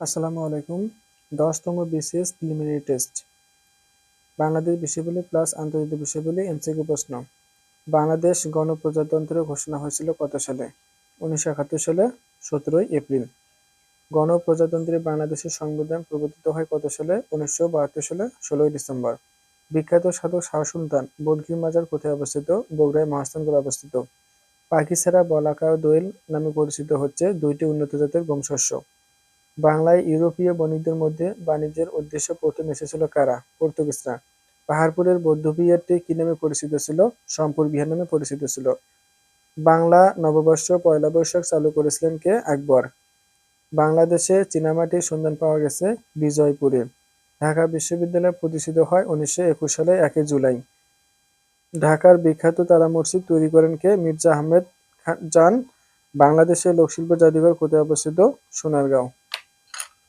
আসসালামু আলাইকুম। দশতম বিসিএস প্রিলিমিনারি টেস্ট। বাংলাদেশ বিষয়বলী প্লাস আন্তর্জাতিক বিষয়বলী এমসিকিউ প্রশ্ন। বাংলাদেশ গণপ্রজাতন্ত্র ঘোষণা হয়েছিল কত সালে? উনিশশো একাত্তর সালে, সতেরোই এপ্রিল। গণপ্রজাতন্ত্রী বাংলাদেশের সংবিধান প্রবর্তিত হয় কত সালে? উনিশশো বাহাত্তর সালে, ষোলোই ডিসেম্বর। বিখ্যাত সাধক শাহ সুলতান বদগির মাজার কোথায় অবস্থিত? বগুড়ায় মহাস্থানগড়ে অবস্থিত। পাখি ছাড়া বলাকা দোয়েল নামে পরিচিত হচ্ছে দুইটি উন্নত জাতের গম শস্য বাংলায় ইউরোপীয় বণিকদের মধ্যে বাণিজ্যের উদ্দেশ্যে প্রথম এসেছিল কারা? পর্তুগিজরা। পাহাড়পুরের বৌদ্ধবিহারটি কি নামে পরিচিত ছিল? সম্পুর বিহার নামে পরিচিত ছিল। বাংলা নববর্ষ পয়লা বৈশাখ চালু করেছিলেন কে? আকবর। বাংলাদেশে চীনামাটির সন্ধান পাওয়া গেছে বিজয়পুরে। ঢাকা বিশ্ববিদ্যালয় প্রতিষ্ঠিত হয় উনিশশো একুশ সালে একই জুলাই। ঢাকার বিখ্যাত তারা মসজিদ তৈরি করেন কে? মির্জা আহমেদ জান। বাংলাদেশের লোকশিল্প জাদুঘর কোথায় অবস্থিত? সোনারগাঁও।